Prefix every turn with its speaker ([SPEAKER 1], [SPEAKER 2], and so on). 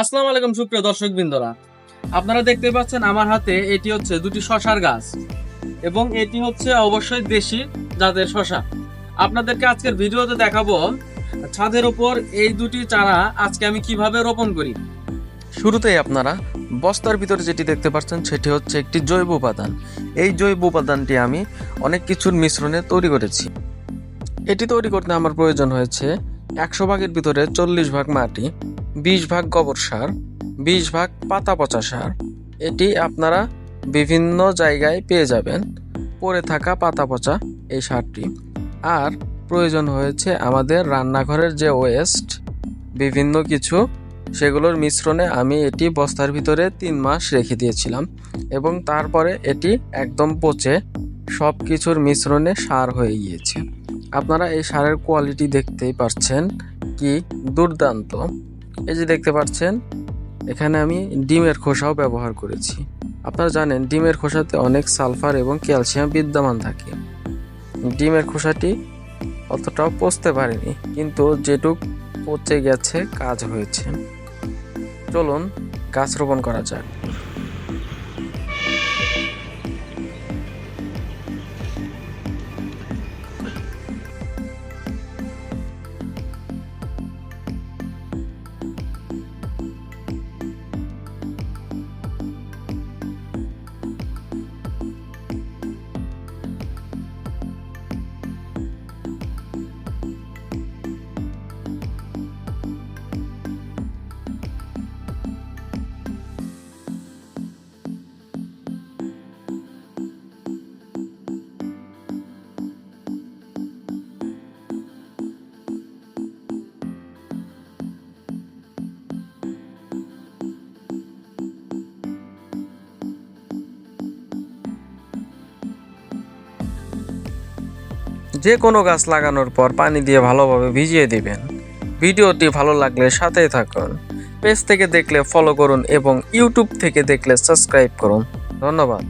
[SPEAKER 1] আসসালামু আলাইকুম সুপ্রিয় দর্শক বৃন্দরা আপনারা দেখতে পাচ্ছেন আমার হাতে এটি হচ্ছে দুটি শশার গাছ এবং এটি হচ্ছে অবশ্যই দেশি জাতের শশা। আপনাদেরকে আজকের ভিডিওতে দেখাবো ছাদের উপর এই দুটি চারা আজকে আমি কীভাবে রোপণ করি।
[SPEAKER 2] শুরুতেই আপনারা বস্তার ভিতরে যেটি দেখতে পাচ্ছেন সেটি হচ্ছে একটি জৈব উপাদান। এই জৈব উপাদানটি আমি অনেক কিছুর মিশ্রণে তৈরি করেছি। এটি তৈরি করতে আমার প্রয়োজন হয়েছে একশো ভাগের ভিতরে চল্লিশ ভাগ মাটি। বিশ ভাগ গোবর সার, বিশ ভাগ পাতা পচা সার। এটি আপনারা বিভিন্ন জায়গায় পেয়ে যাবেন পড়ে থাকা পাতা পচা এই সারটি। আর প্রয়োজন হয়েছে আমাদের রান্নাঘরের যে ওয়েস্ট বিভিন্ন কিছু, সেগুলোর মিশ্রণে আমি এটি বস্তার ভিতরে তিন মাস রেখে দিয়েছিলাম এবং তারপরে এটি একদম পচে সব কিছুর মিশ্রণে সার হয়ে গিয়েছে। আপনারা এই সারের কোয়ালিটি দেখতেই পাচ্ছেন কি দুর্দান্ত। এই যে দেখতে পাচ্ছেন, এখানে আমি ডিমের খোসাও ব্যবহার করেছি। আপনারা জানেন, ডিমের খোসাতে অনেক সালফার এবং ক্যালসিয়াম বিদ্যমান থাকে। ডিমের খোসাটি অতটাও পচতে পারেনি, কিন্তু যেটুক পচে গেছে, কাজ হয়েছে। চলুন, গাছ রোপণ করা যাক। যে কোনো গাছ লাগানোর পর পানি দিয়ে ভালোভাবে ভিজিয়ে দিবেন। ভিডিওটি ভালো লাগলে সাথেই থাকুন। পেজ থেকে দেখলে ফলো করুন এবং ইউটিউব থেকে দেখলে সাবস্ক্রাইব করুন। ধন্যবাদ।